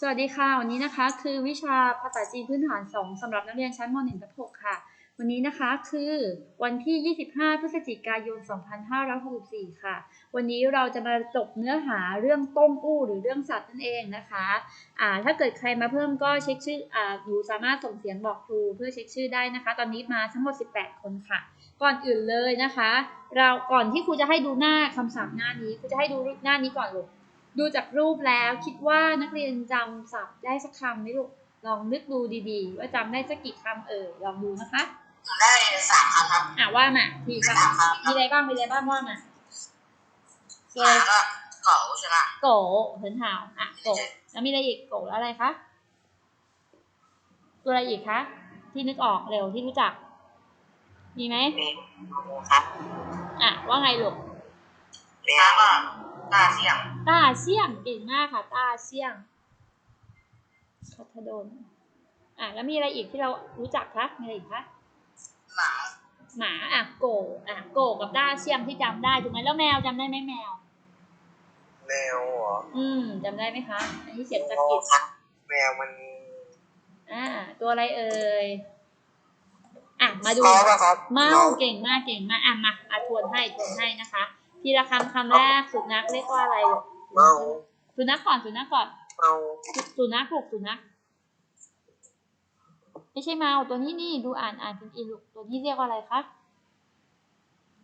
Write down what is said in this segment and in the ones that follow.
สวัสดีค่ะ วันนี้นะคะคือวิชาภาษาจีนพื้นฐาน 2สำหรับนักเรียนชั้นม .1 ถึง6ค่ะ วันนี้นะคะคือวันที่ 25 พฤศจิกายน 2564 ค่ะ วันนี้เราจะมาจบเนื้อหาเรื่องต้มอู้หรือเรื่องสัตว์นั่นเองนะคะอ่าถ้าเกิดใครมาเพิ่มก็เช็คชื่ออ่าหนูสามารถส่งเสียงบอกครูเพื่อเช็คชื่อได้นะคะ ตอนนี้มาทั้งหมด 18 คนค่ะ ก่อนอื่นเลยนะคะ เราก่อนที่ครูจะให้ดูหน้าคำศัพท์หน้านี้ครูจะให้ดูหน้านี้ก่อนลูก ดูจากรูปแล้วคิดว่านักเรียนจำศัพท์ได้สักคำไหมลูก ลองนึกดูดีๆ ว่าจำได้สักกี่คำเออลองดูนะคะได้สามคำครับ อะว่ามาทีได้ค่ะสามคำมีอะไรบ้าง มีอะไรบ้างว่ามาหมาก็เก๋าใช่ไหมโกเหินหาวอะโกแล้วมีอะไรอีกโกแล้วอะไรคะตัวอะไรอีกคะ ที่นึกออกเร็วที่รู้จัก มีไหมมีครับ อะว่าไงลูกเรียกว่า ตาเสี่ยงต้าเสี่ยงเก่งมากค่ะต้าเสี่ยงพัทดลอะแล้วมีอะไรอีกที่เรารู้จักคะมีอะไรอีกคะหมาหมาอะโกอะโกกับด้าเชียมที่จำได้ถูกไหมแล้วแมวจำได้ไหมแมว แมวเหรออืมจำได้ไหมคะ อันนี้เสียงสะกิดครับแมวมันอ่าตัวอะไรเอ่ยอะมาดูเมาป่ะครับเมาเก่งมากเก่งมากอะมาอะทวนให้ทวนให้นะคะ ทีละคำคำแรกสุนัขเรียกว่าอะไรลูกเมาสุนัขก่อนสุนัขก่อนเมาสุนัขลูกสุนัขไม่ใช่เมาตัวนี้นี่ดูอ่านอ่านเป็นอีลูกตัวนี้เรียกว่าอะไรคะ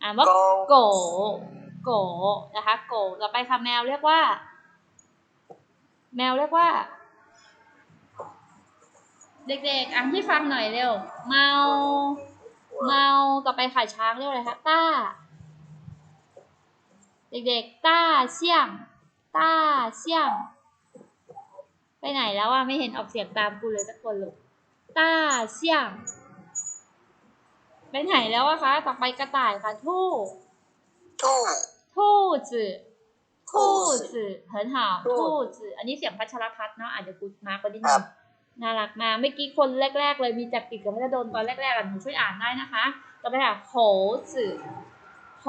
อ่านว่าโกโกโกนะคะ โกต่อไปค่ะแมวเรียกว่า แมวเรียกว่า เด็กๆอ่านให้ฟังหน่อยเร็ว เมา เมาต่อไปค่ะช้างเรียกว่าอะไรคะต้า เด็กๆ ต้าเสี่ยง ต้าเสี่ยง ไปไหนแล้วอ่ะ ไม่เห็นออกเสียงตามกูเลยสักคนเลยต้าเสี่ยง ไปไหนแล้วอะคะ ต่อไปกระต่ายค่ะ ทู่ ทู่ 兔子兔子很好兔子อันนี้เสียงพัชรพัฒน์เนาะอาจจะกูมาคนนิด ครั นึ บ งน่ารักมากเมื่อกี้คนแรก ๆ เลยมีจักริดกับพัชรดลตอนแรกๆอ่ะหนูช่วยอ่านได้นะคะ ต่อไปค่ะโหจืโห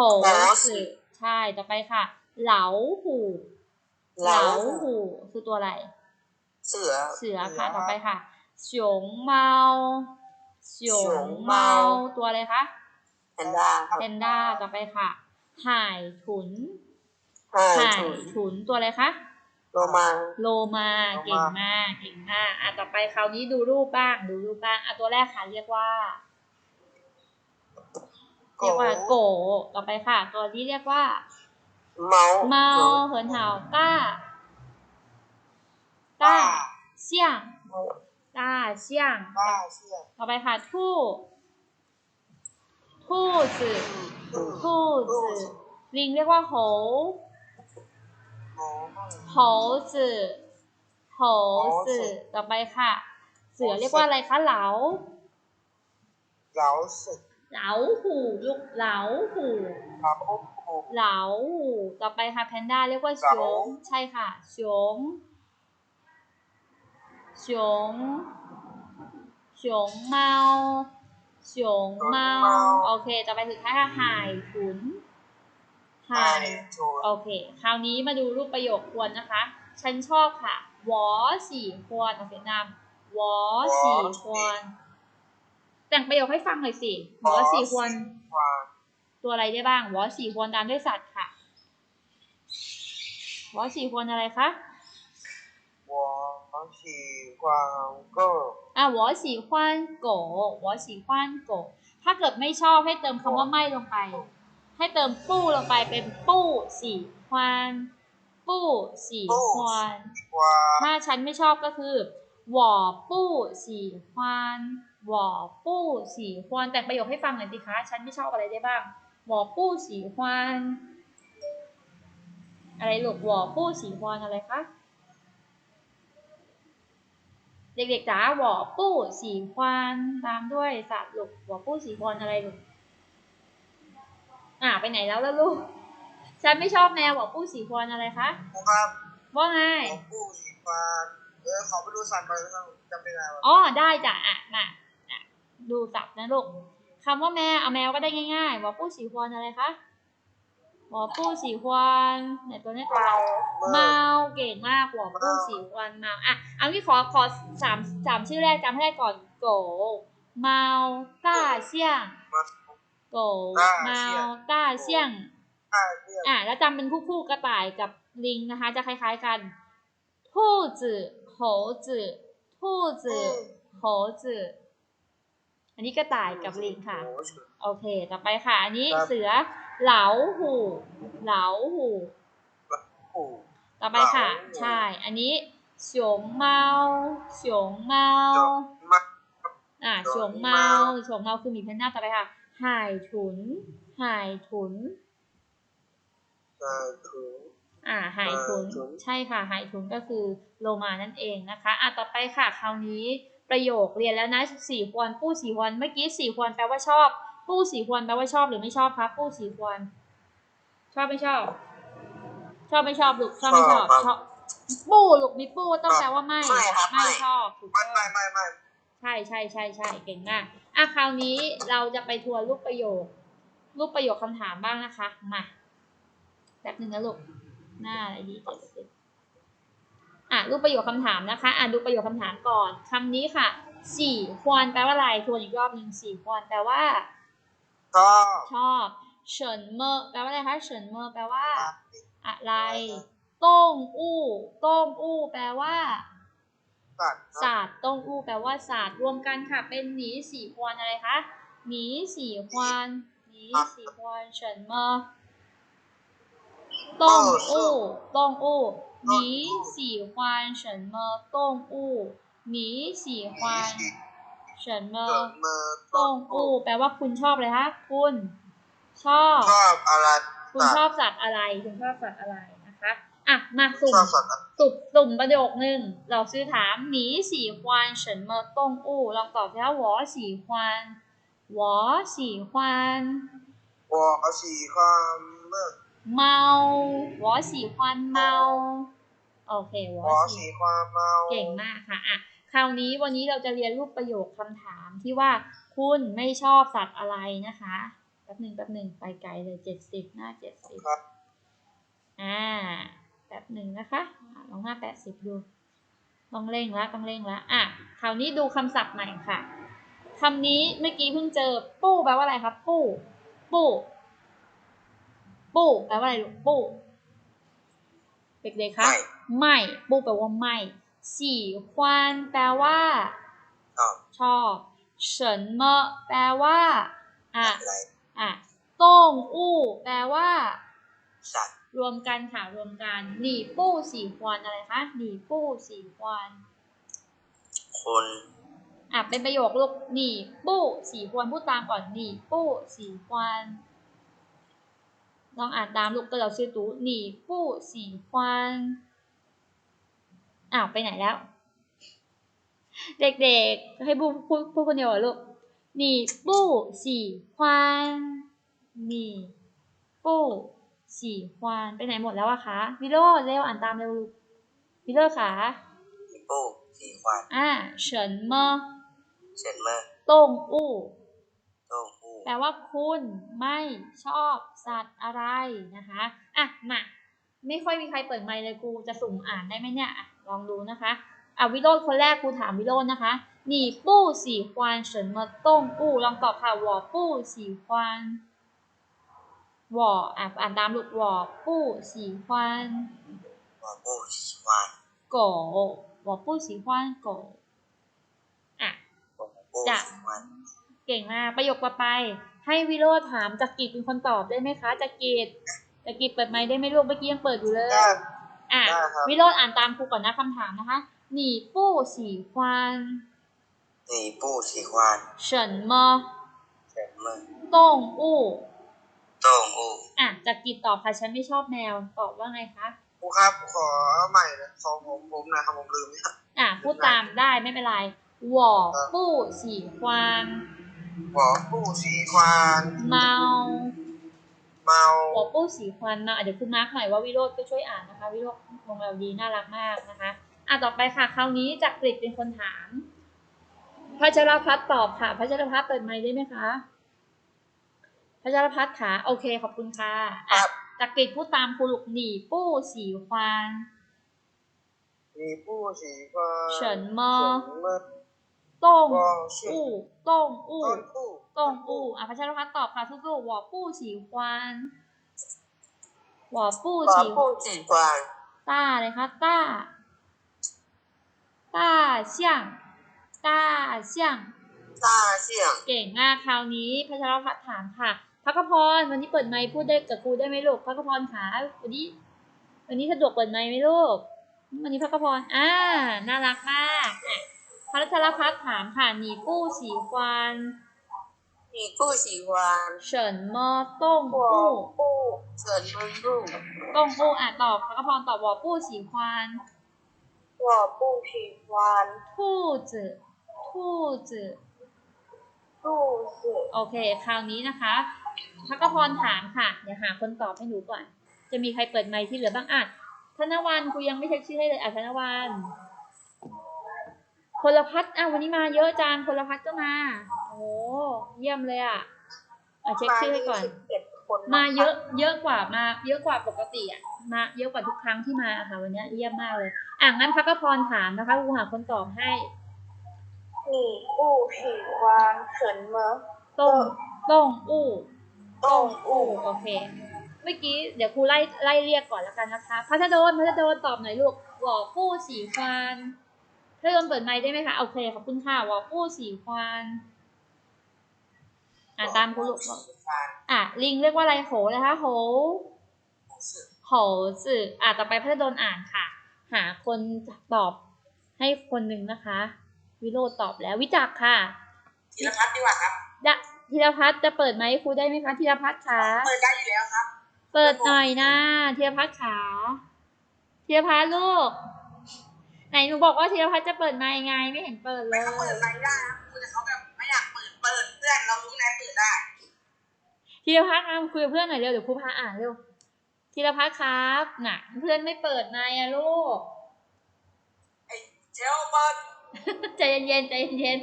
จื ใช่ต่อไปค่ะ เหลาหูเหลาหูคือตัวอะไร เสือเสือค่ะต่อไปค่ะฉงเมาฉงเมาตัวอะไรคะแพนด้าครับแพนด้าต่อไปค่ะห่ายถุนห่าห่ายถุนถุนตัวอะไรคะโลมาโลมาโลมาเก่งมากเก่งมากอะต่อไปคราวนี้ดูรูปบ้างดูรูปบ้างอะตัวแรกค่ะเรียกว่า เรียกว่าโกต่อไปค่ะ ตัวนี้เรียกว่า เมาเมาเหินเห่าต้าต้าเสี่ยงต้าเสี่ยงต้าเสี่ยงต่อไปค่ะทู่ทู่จือทู่จือลิงเรียกว่าโหโอ้โหจือโหจือต่อไปค่ะ เสือเรียกว่าอะไรคะเหลาเหลาสึก เหลาหูลูกเหลาหูเหลาหูเหลาหูต่อไปค่ะแพนด้าเรียกว่าเหลาชงใช่ค่ะชงชงชงเมาชงเมาโอเคต่อไปสุดท้ายค่ะห่ายขุนห่าห่ายยถุนโอเค คราวนี้มาดูรูปประโยคควรนะคะ ฉันชอบค่ะวอสี่ควรออกเสียงนามวอสี่ควร แต่งประโยคให้ฟังหน่อยสิหัวสี่ควรตัวอะไรได้บ้างหัวสี่ควรตามด้วยสัตว์ค่ะหัวสี่ควรอะไรคะหัวสี่ควรก็อะหัวสี่ควรก็หัวสี่ควรก็ถ้าเกิดไม่ชอบให้เติมคำว่าไม่ลงไป ให้เติมปู้ลงไปเป็นปู้สี่ควรปู้สี่ควรถ้าฉันไม่ชอบก็คือหัวปู้สี่ควร หวอปู้สี่ควานแต่งประโยคให้ฟังหน่อยสิคะ ฉันไม่ชอบอะไรได้บ้างหวอปู้สี่ควานอะไรลูกหวอปู้สี่ควานอะไรคะเด็กๆจ๋าหวอปู้สี่ควานตามด้วยสัตว์ลูกหวอปู้สี่ควานอะไรลูกอ่าไปไหนแล้วล่ะลูก ฉันไม่ชอบแมวหวอปู้สี่ควานอะไรคะครับว่าไงผมผู้สีฟ้าเออขอไปดูสันไปแล้วจำไม่ได้ว่าอ๋อได้จ้ะอะมา อะดูสับนะลูกคำว่าแมวเอาแมวก็ได้ง่ายๆบอกผู้สีควรอะไรคะหมอปู้สีควันไหนตัวนี้ตัวอะไรเมาเมาเก่งมากหัวปู้สีควันเมาอะเอางี้ขอขอสามสามชื่อแรกจำให้ได้ก่อนโกเมาต้าเสี่ยงมาโกเมาต้าเสี่ยงได้เพื่อนอะแล้วจำเป็นคู่ๆกระต่ายกับลิงนะคะ จะคล้าย ๆกันทู่จื่อโหจื่อทู่จื่ อโหจื่ออันนี้กระต่ายกับลิงค่ะ โอ้โหโอเค ต่อไปค่ะ อันนี้ครับเสือเหลาหูเหลาหูโอ้ต่อไปค่ะเหลาหูใช่ อันนี้เฉียงเมาเฉียงเมาจบมาอะเฉีเฉียยงงเมาเมาเฉียงเมาคือหมีแพนด้าต่อไปค่ะห่ายถุนห่ายถุนได้ถึงอ่าหายทุนเอ่อถุน ใช่ค่ะหายทุนก็คือโลมานั่นเองนะคะ อะต่อไปค่ะ คราวนี้ ประโยคเรียนแล้วนะสี่ควรปู้สี่ควรเมื่อกี้สี่ควรแปลว่าชอบปู้สี่ควรแปลว่าชอบหรือไม่ชอบคะปู้สี่ควรชอบไม่ชอบ ชอบไม่ชอบลูกชอบไม่ชอบชอบปู้ลูกมีปู้ต้องแปลว่าไม่ไม่ชอบถูกไม่ต้องไม่ไม่ไม่ใช่ใช่ใช่ใช่เก่งมากอะคราวนี้เราจะไปทวนรูปประโยค รูปประโยคคำถามบ้างนะคะมาแป๊บหนึ่งนะลูกหน้าอะไรดีเจ็ดสิบ อะรูปประโยคคำถามนะคะอะดูประโยคคำถามก่อนคำนี้ค่ะสี่ควรแปลว่าอะไรทวนอีกรอบหนึ่งสี่ควรแปลว่า ชอบชอบเฉินเมอแปลว่าอะไรคะเฉินเมอแปลว่า อะไรต้งอู้ต้งอู้ แปลว่าสัตว์ศาสตร์ต้งอู้แปลว่าศาสตร์รวมกันค่ะ เป็นหนีสี่ควรอะไรคะหนีสี่ควรหนีสี่ควรเฉินเมอต้งอู้ต้งอู้ หนีสี่ควรเฉินเมอต้งอู้หนีสี่ควรเฉินเมอเกิดมาต้งอู้แปลว่าคุณชอบอะไรคะคุณ ชอบ ชอบอะไร คุณชอบสัตว์อะไร คุณชอบสัตว์อะไรนะคะ อะ มาสุ่มชอบสัตว์อะไรสุ่มสุ่มประโยคนึงเราซื้อถามหนีสีควันเฉินเมอต้งอู้ลองตอบสิคะหวอสีควันหวอสีควันวอเอาสีความเมื่อเมาหวอสีควันเมา โอเคหววออสีสีความเมาเก่งมากค่ะอะคราวนี้วันนี้เราจะเรียนรูปประโยคคำถามที่ว่าคุณไม่ชอบสัตว์อะไรนะคะแป๊บหนึ่งแป๊บหนึ่งไปไกลเลยเจ็ดสิบหน้าเจ็ดสิบครับอ่าแป๊บหนึ่งนะคะอ่าลองหน้าแปดสิบดูต้องเร่งละต้องเร่งละอะคราวนี้ดูคำศัพท์ใหม่ค่ะคำนี้เมื่อกี้เพิ่งเจอ ปู้แปลว่าอะไรครับ ปู้ปู้ปู้แปลว่าอะไรลูกปู้ เด็กๆคะไม่ไม่ปู้แปลว่าไม่สี่ควานแปลว่า ชอบชอบเฉินเมอแปลว่าอะอะไรอะต้งอู้แปลว่าสัตว์รวมกันค่ะรวมกันหนีปู้สี่ควานอะไรคะหนีปู้สี่ควานคนอะเป็นประโยคลูกหนีปู้สี่ควานพูดตามก่อนหนีปู้สี่ควาน ลองอ่านตามลูกตัวเราชื่อตูหนีปู้สี่ควานอ้าวไปไหนแล้ว เด็กๆ ให้พูดพูดพูดคนเดียวเหรอลูกหนีปู้สี่ควานหนีปู้สี่ควานไปไหนหมดแล้วอะคะวิโรจน์เร็วอ่านตามเร็วลูกวิโรจน์ค่ะสีปูสีควานอ่าเฉินเมอเฉินเมื่อต้งอู้โต้งอูแปลว่าคุณไม่ชอบ สัตว์อะไรนะคะอะมาไม่ค่อยมีใครเปิดไมค์เลยครูจะสุ่มอ่านได้ไหมเนี่ยอะลองดูนะคะอะวิโรจน์คนแรกครูถามวิโรจน์นะคะหนีปู้สี่ควานเฉินเมอต้งอู้ลองตอบค่ะวอปู้สี่ควานวออะอ่านตามลูกวอปู้สี่ควานวอปูสีควานโกวอปู้สี่ควานโกอะวอปูจ้ะสีควานเก่งมากประโยคต่อไป ให้วิโรธถามจักรีเป็นคนตอบได้ไหมคะจักรีจักรีเปิดไมค์ได้ไหมลูกเมื่อกี้ยังเปิดอยู่เลยได้อะได้ครับวิโรธอ่านตามครูก่อนนะคำถามนะคะหนีปู้สีควานสีปูสีควานเฉินเมอเฉินเมื่อต้งอู้โต้งอูอะจักรีตอบค่ะฉันไม่ชอบแมวตอบว่าไงคะครูครับขอใหม่นะขอผมผมนะครับผมลืมเนี่ยอะพูดตามได้ไม่เป็นไรหวอปู้สีควาน วอปูสีควานเมาเมาหวอปู้สีควานเมาอะเดี๋ยวคุณมาร์คหน่อยว่าวิโรธก็ช่วยอ่านนะคะ วิโรธลงเราดีน่ารักมากนะคะ อะต่อไปค่ะคราวนี้จักริดเป็นคนถามพัชรพัฒน์ตอบค่ะพัชรพัฒน์เปิดไมค์ได้ไหมคะพัชรพัฒน์ค่ะโอเคขอบคุณค่ะคอะรับจักริดพูดตามครูลูกหนีปู้สีควานมีผู้สีฟ้าเฉินเมอเฉินเมอ ต้งกองชื่ออู้ต้งอู้ต้นผู้ต้งอู้อะพัชรพัฒน์ตอบค่ะสู้ๆหวอปู้สีควานหวอปู้ปาสีผู้สีฟานต้าเลยคะต้าต้าเสี่ยงต้าเสี่ยงตาเสี่ยงเก่งมากคราวนี้พัชรพัฒน์ถามค่ะพักพรวันนี้เปิดไมค์พูดได้กับครูได้ไหมลูกพักพรขาวันนี้ วันนี้สะดวกเปิดไมค์ไหมลูกวันนี้พักพรอ่าน่ารักมากอะ พัชรพัฒน์ถามค่ะหนีปู้สีควานมีผู้สีฟานเฉินมอต้งหัวปู้ผู้เฉินเมอผู้ต้งปู้อะตอบพักพรตอบวอปู้สีควานหัวผู้สีฟานทู่จื่อทู่จื่อผู้สีโอเค คราวนี้นะคะพักพรถามค่ะเดี๋ยวหาคนตอบให้หนูก่อน จะมีใครเปิดไมค์ที่เหลือบ้างอะธนวันครูยังไม่เช็คชื่อให้เลยอะธนวันพ ลพัฒน์อะวันนี้มาเยอะจังพลพัฒน์ก็มา โอ้เยี่ยมเลยอะอะเช็คชื่อให้ก่อนเอ็ดคนมาเยอะเยอะกว่ามา เยอะกว่าปกติอะมาเยอะกว่าทุกครั้งที่มาอะค่ะ วันนี้เยี่ยมมากเลยอะงั้นพักพรถามนะคะครูหาคนตอบให้มีผู้สีฟานเฉินเมอต้งต้งอู้ต้งอู้อู้โอเคเมื่อกี้เดี๋ยวครูไล่ไล่เรียกก่อนแล้วกันนะคะพัทโดนพัทโดนตอบหน่อยลูกวอผู้สีควาน พัทโดนเปิดไมค์ได้ไหมคะ โอเคขอบคุณค่ะวอผู้สีควานอ่านตามครูลูกบอกอะลิงเรียกว่าอะไรโหนะคะโหโหสื่ออะต่อไปพัทโดนอ่านค่ะ หาคนตอบให้คนหนึ่งนะคะ วิโรจน์ตอบแล้ววิจักษ์ค่ะธีรพัฒน์ดีกว่าครับดะธีรพัฒน์จะเปิดไหมครูได้ไหมคะธีรพัฒน์คะเปิดได้อยู่แล้วครับ เปิดหน่อยนะธีรพัฒน์ขาธีรพัฒน์ลูกไห นหนูบอกว่าธีรพัฒน์จะเปิดไมค์ไงไม่เห็นเปิดเลไม่ยเขาเปิดไม่ได้ครับแต่เขาแบบไม่อยากเปิดเปิดเพื่อนเรารู้ไงเปิดได้ธีรพัฒน์มาคุยกับเพื่อนหน่อยเร็วเดี๋ยวครูพาอ่านเร็วธีรพัฒน์ครับน่ะ เพื่อนไม่เปิดไมค์อะลูก ไอ้เจลเปิดใจเย็นๆใจเย็น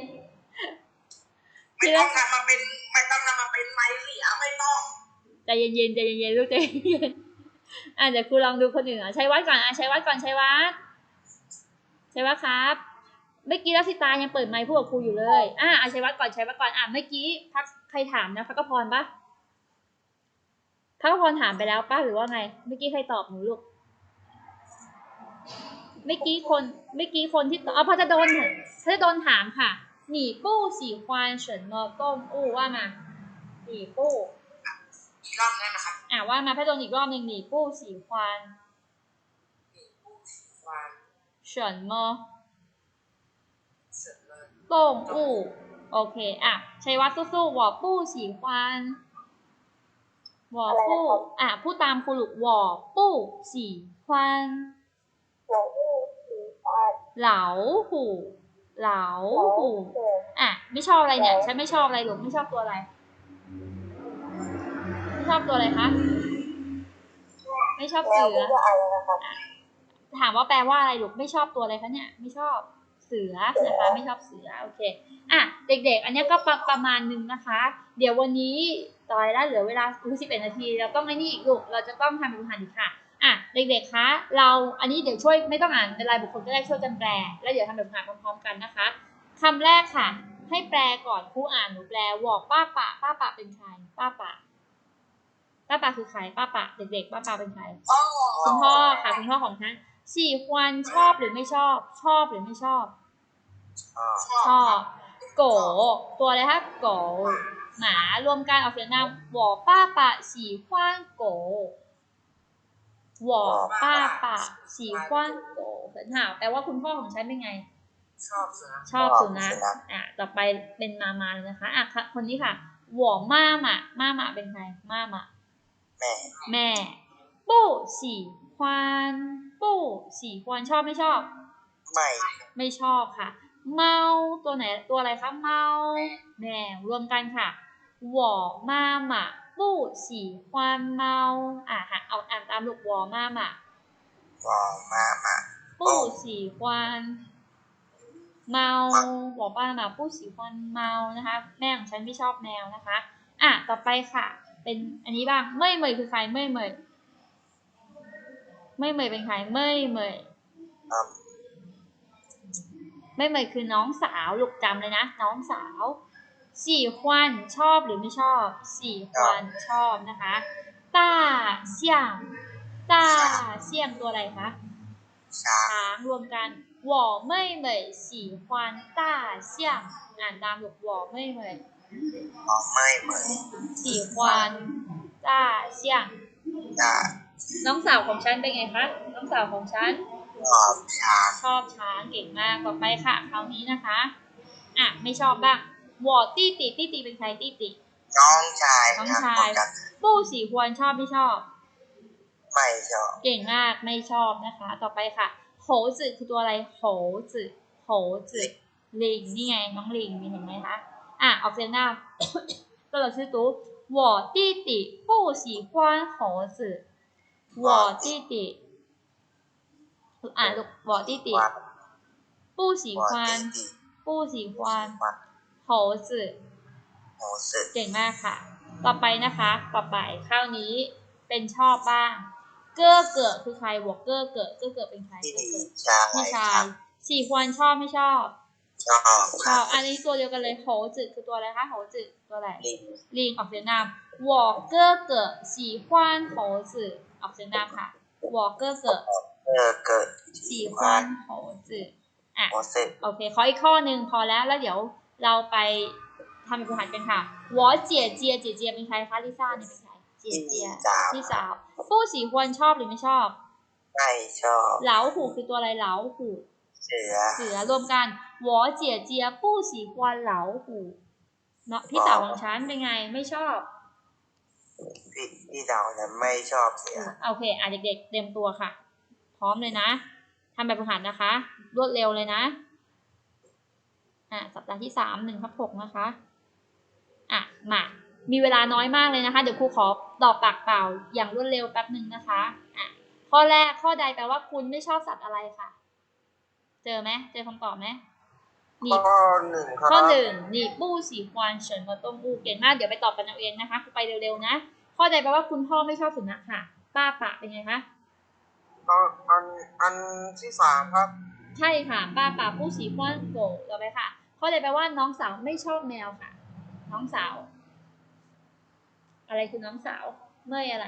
ไม่ต้องนำมาเป็นไม่ต้องนำมาเป็นไม้เสียไม่ต้องๆใจเย็นๆใจเย็นๆลูกใจเย็นๆอะเดี๋ยวครูลองดูคนอื่นอะชัยวัฒน์ก่อนอะชัยวัฒน์ก่อนชัยวัฒ น์ชัยวัฒน์ครับเมื่อกี้รักสิตายังเปิดไมค์พูดกับครูอยู่เลย อะอาชัยวัฒน์ก่อนชัยวัฒน์ก่อน อะเมื่อกี้พักใครถามนะพักกพรปะพักกพรถามไปแล้วปะหรือว่าไง เมื่อกี้ใครตอบหนูลูก เมื่อกี้คนเมื่อกี้คนที่ตอบเอาพัชโดนพัชโดนถามค่ะ หนีปู้สีควานเฉินมอต้มอู้ว่ามา หนีปู้อีกรอบได้ไหมครับ อะว่ามาพัชโดนอีกรอบหนึ่งหนีปู้สีควานผู้วานเฉินมอเสร็จเล ยต้งอู้โอเค อะชัยวัฒน์สู้ๆหวอปู้ฉีควานหวอปู้อะพูดตามครูลูกหวอปู้ฉีควานหัวผู้สีฟานเหลาหูเหลาหูอะ ไม่ชอบอะไรเนี่ย ฉันไม่ชอบอะไรหรอกไม่ชอบตัวอะไร ไม่ชอบตัวอะไรคะ ไม่ชอบแล้วเสือ ถามว่าแปลว่าอะไรลูกไม่ชอบตัวอะไรคะเนี่ยไม่ชอบเสือนะคะไม่ชอบเสือโอเคอะเด็กๆ อันเนี้ยก็ประประมาณหนึงนะคะ เดี๋ยววันนี้ตอนแล้วเหลือเวลาอุ้สิบเอ็ดนาทีเราต้องไอ้นี่อีกลูกเราจะต้องทำเป็นอาหารอีกค่ะอะเด็กๆคะเราอันนี้เดี๋ยวช่วยไม่ต้องอ่านเป็นรายบุคคลก็ได้ช่วยกันแปลแล้วเดี๋ยวทำแบบอาหารพร้อมๆกันนะคะคำแรกค่ะ ให้แปลก่อนครูอ่านหนูแปลวอกป้าปะป้าปะเป็นใครป้าปะป้าปะคือใครป้าปะเด็กๆป้าปะเป็นใครอ๋อคุณพ่อค่ะคุณพ่อของฉัน สี่ควันชอบหรือไม่ชอบ ชอบหรือไม่ชอบ ชอบโกตัวอะไรครับโกหมารวมกันออกเสียงนามวอป้าปะสี่ควันโกวอป้าปะสี่ควันโกเห็นห่าแปลว่าคุณพ่อของฉันเป็นไง ชอบสุนัขชอบสุนัขอะต่อไปเป็นมามาเลยนะคะอะคนนี้ค่ะวอม่ามะม่ามะเป็นใครม่ามะแม่แม่ปู่ฉี่ควัน ปูฉี่ควรชอบไม่ชอบ ไม่ ไม่ชอบค่ะ เมาตัวไหนตัวอะไรคะเมาแม่รวมกันค่ะหวอมาหมาปูฉี่ควรเมาอะค่ะเอาอ่านตามลูกหวอมาหมาหวอมาหมาปูฉี่ควรเมาบอกว่หมาปู้ฉี่ควรเมานะคะ แม่ของฉันไม่ชอบแมวนะคะ อะต่อไปค่ะ เป็นอันนี้บ้างเมื่อยเมยคือใครเมื่อยเมย ไม่เหมยเป็นใครไม่เหมย ครับ ไม่เหมยคือน้องสาวลูกจำเลยนะ น้องสาวสี่ควันชอบหรือไม่ชอบสี่ควันชอบนะคะต้าเสี่ยงต้าเสี่ยงตัวอะไรคะ ช้าง ช้างรวมกัน我妹妹喜欢大象อ่านตามลูก我妹妹 อ๋อไม่เหมือน 喜欢大象 จะ น้องสาวของฉันเป็นไงคะ น้องสาวของฉัน ชอบช้างชอบช้างเก่งมากต่อไปค่ะคราวนี้นะคะ อะ ไม่ชอบบ้างวอตตี้ติตีติเป็นใครตีติ น้องชายน้องชายผู้สีควรชอบไม่ชอบ ไม่ชอบ เก่งมากไม่ชอบนะคะ ต่อไปค่ะโขจืคือตัวอะไรโขจืโขจืลิงนี่ไง น้องลิงมีเห็นไหมคะอะออกเสียงหน้าตัวเราชื่อตู้วอตี้ติปู้สีควรโขจื 我弟弟อ๋ติอ่านลูกวอจี้ติปู้สีควาโหสือเก่งมากค่ะ ต่อไปนะคะ ต่อไปข้าวนี้เป็นชอบบ้าง เกื้อเกิดคือใครวอกเกื้อเกิดเกื้อเกิดเป็นใครเกื้พี่ชายสี่ควานชอบไม่ชอบ ชอบชอบอันนี้ตัวเดียวกันเลยโหจืดคือตัวอะไรคะโหจืดตัวอะไรลิงลิงออกเสียงนามวอกเกื้อเกิดสี่ควานโหจืด ออกเสียงดังค่ะวอเกอร์เกิดเกิสี่คนโหจืออะโอเคขออีกข้อหนึ่งพอแล้วแล้วเดี๋ยวเราไปทำอีกหันกันค่ะวอเจียเจียเจียเจียเป็นใครคะลิซ่าเนี่ยเป็นใครเจียเจียพี่สาวผู้สีควรชอบหรือไม่ชอบไม่ชอบเหลาหูคือตัวอะไรเหลาหูเสือเสือรวมกันวอเจียเจียผู้สีควรเหลาหูเนาะพี่สาวของฉันเป็นไงไม่ชอบ พี่พี่สาวจะไม่ชอบเสือโอเคอะเด็กๆ เตรียมตัวค่ะ พร้อมเลยนะทำแบบฝึกหัดนะคะ รวดเร็วเลยนะอะสัปดาห์ที่สามหนึ่งทับหกนะคะอะมามีเวลาน้อยมากเลยนะคะ เดี๋ยวครูขอตอบปากเปล่าอย่างรวดเร็วแป๊บหนึ่งนะคะอะข้อแรกข้อใดแปลว่าคุณไม่ชอบสัตว์อะไรค่ะ เจอไหมเจอคำตอบไหมนี่ข้อหนึ่งครับข้อหนึ่งนี่ปู้สีควานเฉินกับต้มอูเก่งมาก เดี๋ยวไปตอบกันเอาเองนะคะไปเร็วๆนะ ข้อใดแปลว่าคุณพ่อไม่ชอบสุนัขค่ะ ป้าปะเป็นไงคะอันอันอันที่สามครับ ใช่ค่ะ ป้าปะปู้สีควานโกะต่อไปค่ะ ข้อใดแปลว่าน้องสาวไม่ชอบแมวค่ะ น้องสาว อะไรคือน้องสาว เมื่อยอะไร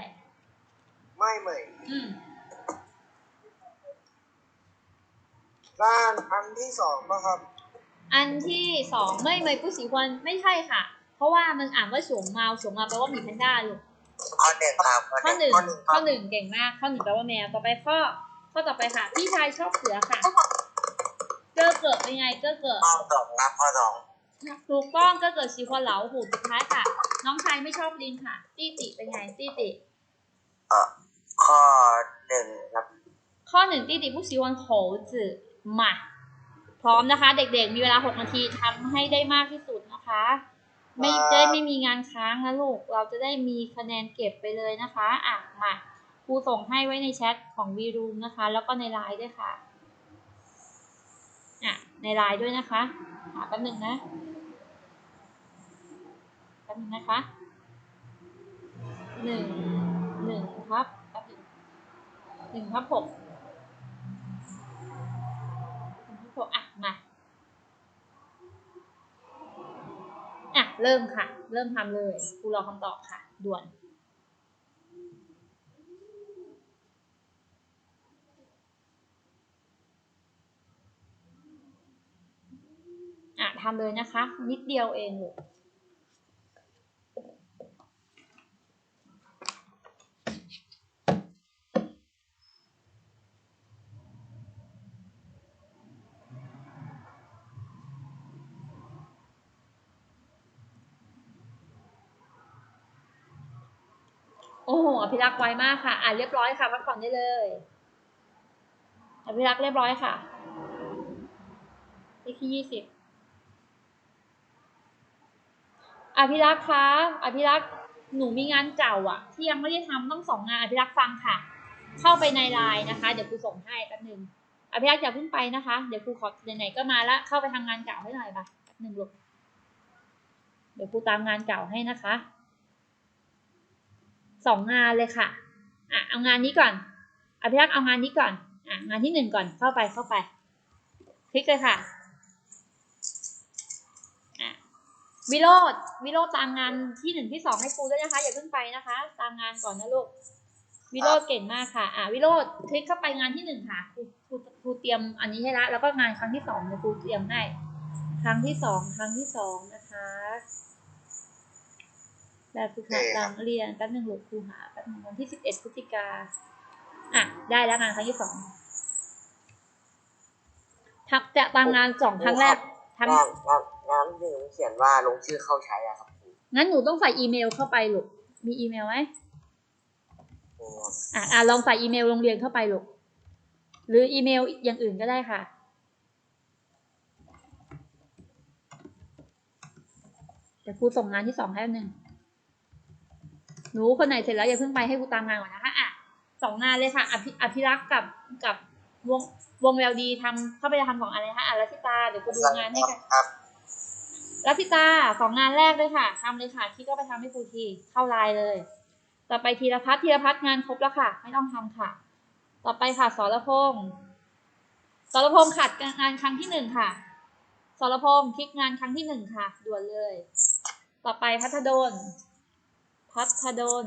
ไม่เหมือนอืมด้านอันที่สองนะครับ อันที่สองไม่เมยปู้สีควานไม่ใช่ค่ะ เพราะว่ามันอ่านว่าฉงเมาฉงเมาแปลว่าหมีแพนด้าลูก ข้อหนึ่งครับข้อหนึ่งข้อหนึ่งคข้รัอบหนึ่งเก่งมาก ข้อหนึ่งแปลว่าแมวต่อไปข้อ ข้อต่อไปค่ะ พี่ชายชอบเสือค่ะ เก้อเกิดเป็นไงเก้อเกิดข้อสองครับข้อสองถูกต้องเก้อเกิดชีควาเหลาหูสุดท้ายค่ะ น้องชายไม่ชอบลิงค่ะ ตี้ติเป็นไงตี้ติเอ่อข้อหนึ่งครับ ข้อหนึ่งตี้ติผู้ชีวันโหจือมาพร้อมนะคะ เด็กๆมีเวลา 6 นาทีทำให้ได้มากที่สุดนะคะ ไม่จะได้ไม่มีงานค้างนะลูก เราจะได้มีคะแนนเก็บไปเลยนะคะ อะ มาครูส่งให้ไว้ในแชทของวีรูมนะคะ แล้วก็ในไลน์ด้วยค่ะ อะ ในไลน์ด้วยนะคะ หาแป๊บหนึ่งนะ แป๊บหนึงนะคะ หนึ่ง หนึ่งครับ แป๊บหนึ่งหนึ่งครับหกหนึ่งครับหกอะ มา อะ เริ่มค่ะ เริ่มทำเลยครูรอคำตอบค่ะ ด่วนอะทำเลยนะคะ นิดเดียวเองลูก อภิรักษ์ไวมากค่ะ อ่านเรียบร้อยค่ะพักผ่อนได้เลยอภิรักษ์เรียบร้อยค่ะเลขที่ยี่สิบอภิรักษ์คะ อภิรักษ์ หนูมีงานเก่าอะที่ยังไม่ได้ทำต้องสองงาน อภิรักษ์ฟังค่ะ เข้าไปในไลน์นะคะ เดี๋ยวครูส่งให้แป๊บหนึ่งอภิรักษ์อย่าเพิ่งไปนะคะ เดี๋ยวครูขอไหนๆก็มาละ เข้าไปทำงานเก่าให้หน่อยปะแป๊บหนึ่งลูก เดี๋ยวครูตามงานเก่าให้นะคะ สองงานเลยค่ะอะเอางานนี้ก่อนออภิรักษ์เอางานนี้ก่อนอะงานที่หนึ่งก่อนเข้าไปเข้าไป คลิกเลยค่ะอะวิโรดวิโรดตามงานที่หนึ่งที่สองให้ครูด้วยนะคะอย่าเพิ่งไปนะคะ ตามงานก่อนนะลูกวิโรดเก่งมากค่ะ อะวิโรดคลิกเข้าไปงานที่หนึ่งค่ะครูครูครูเตรียมอันนี้ให้ละแล้วก็งานครั้งที่สองเนี่ยครูเตรียมให้ครั้งที่สองครั้งที่สองนะคะ แบบฝึกหัดหลังเรียนแป๊บหนึ่งลูกครูหาแป๊บหนึงวันที่สิบเอ็ดพฤศจิกาอะได้แล้วงานครั้งที่สองทับจะตามงานสองครั้งแรกทั้งงานงานงานที่หนึ่งเขียนว่าลงชื่อเข้าใช้อะครับครูงั้นหนูต้องใส่อีเมลเข้าไปลูกมีอีเมลไหมครูอะอะลองใส่อีเมลโรงเรียนเข้าไปลูกหรืออีเมลอย่างอื่นก็ได้ค่ะเดี๋ยวครูส่งงานที่สองให้หนึ่ง หนูคนไหนเสร็จแล้วอย่าเพิ่งไปให้ครูตามงานก่อนนะคะอะสองงานเลยค่ะ อภิอภิรักษ์กับกับวงวงแววดีทำเข้าไปทำสองอันเลยค่ะอะรัชตาเดี๋ยวครูดูงานให้กันครับรัชตาสองงานแรกเลยค่ะทำเลยค่ะที่ก็ไปทำให้ครูทีเข้าไลน์เลย ต่อไปธีรพัฒน์ธีรพัฒน์งานครบแล้วค่ะ ไม่ต้องทำค่ะ ต่อไปค่ะสรพงษ์สรพงษ์ขัดงานครั้งที่หนึ่งค่ะสรพงษ์คลิกงานครั้งที่หนึ่งค่ะด่วนเลย ต่อไปพัฒดล พัฒดล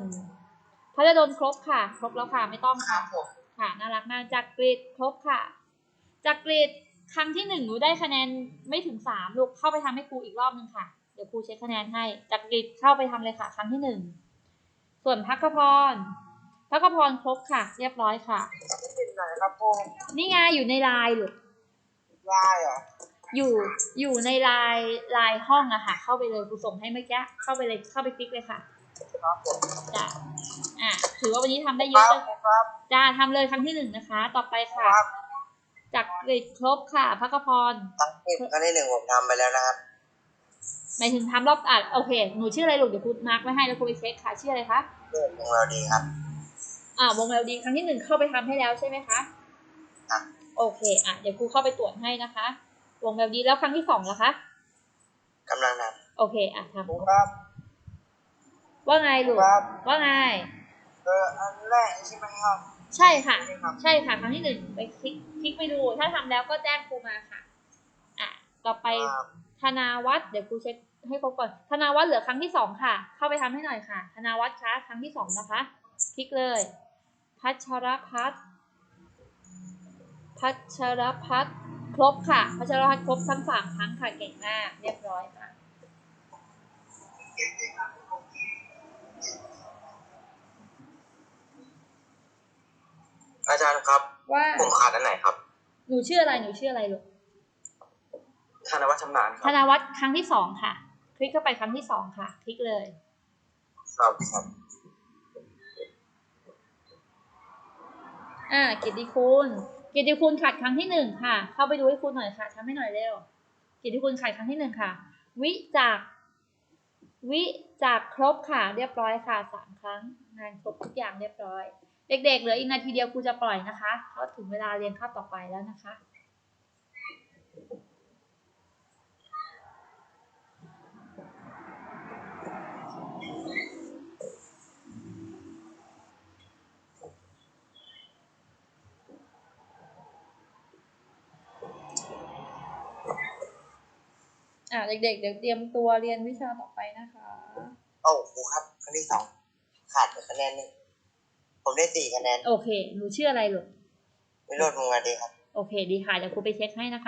พัฒดลครบค่ะ ครบแล้วค่ะไม่ต้องครัค่ะบผมค่ะน่ารักมากจากกรีดครบค่ะจากกรีดครั้งที่หนึ่งหนูได้คะแนนไม่ถึงสามลูกเข้าไปทำให้ครูอีกรอบนึงค่ะเดี๋ยวครูเช็คคะแนนให้จากกรีดเข้าไปทำเลยค่ะ ครั้งที่หนึ่งส่วนพักขพรพักขพรครบค่ะ เรียบร้อยค่ะที่เป็นไหนครับครูนี่ไงอยู่ในไลน์ลูกยายเหรออยู่อยู่ในไลน์ไลน์ห้องอะค่ะ เข้าไปเลยครูส่งให้เมื่อกี้เข้าไปเลยเข้าไปคลิกเลยค่ะครับผม จ้ะอะถือว่าวันนี้ทำได้เยคอะรับเลยครับจ้าทำเลยครั้งที่หนึ่งนะคะ ต่อไปคค่ะรับจากกรีดครบค่ะพักขพรตั้งคลิปครั้งที่หนึ่งผมทำไปแล้วนะครับหมายถึงทำรอบอะโอเค หนูชื่ออะไรลูกเดี๋ยวครูมาร์กไว้ให้แล้วครูไปเช็คค่ะ ชื่ออะไรคะเรื่องของเราดีครับ อ่าวงเวลดีครั้งที่หนึ่งเข้าไปทำให้แล้วใช่ไหมคะครับโอเค อะเดี๋ยวครูเข้าไปตรวจให้นะคะ วงเวลดีแล้วครั้งที่สองล่ะคะกำลังทโอเค อะทำครูครับำ ว่าไงลูก ครับ ว่าไง เอออันแรกใช่ไหมครับ ใช่ค่ะ ใช่ครับ ใช่ค่ะ ครั้งที่หนึ่งไปคลิกคลิกไปดู ถ้าทำแล้วก็แจ้งครูมาค่ะ อะ ต่อไปครับธนาวัฒน์เดี๋ยวครูเช็คให้ครบก่อน ธนาวัฒน์เหลือครั้งที่สองค่ะ เข้าไปทำให้หน่อยค่ะ ธนาวัฒน์คะครั้งที่สองนะคะ คลิกเลย พัชรพัฒน์พัชรพัฒน์ครบค่ะ พัชรพัฒน์ครบทั้งสามครั้งค่ะ เก่งมาก เรียบร้อยค่ะ อาจารย์ครับว่าผมขาดอันไหนครับ หนูชื่ออะไรหนูชื่ออะไรลูกธนวัฒน์ชำนาญคธรับนาวัฒน์ครั้งที่สองค่ะ คลิกเข้าไปครั้งที่สองค่ะ คลิกเลย ครับครับอ่ากิตติคุณกิตติคุณขัดครั้งที่หนึ่งค่ะ เข้าไปดูให้คุณหน่อยค่ะทำให้หน่อยเร็วกิตติคุณขัดครั้งที่หนึ่งค่ะ วิจาก วิจากครบค่ะ เรียบร้อยค่ะสามครั้ง งานครบทุกอย่างเรียบร้อย เด็กๆเหลืออีกนาทีเดียวครูจะปล่อยนะคะเพราะถึงเวลาเรียนคาบต่อไปแล้วนะคะอ่าเด็กๆเดี๋ยวเตรียมตัวเรียนวิชาต่อไปนะคะ โอ้ครูครับครั้งที่สองขาดไปคะแนนหนึ่ง ผมได้สี่คะแนน โอเค หนูชื่ออะไรลูกวิโรจน์วงศ์วาดีครับ โอเค ดีค่ะ เดี๋ยวครูไปเช็คให้นะคะ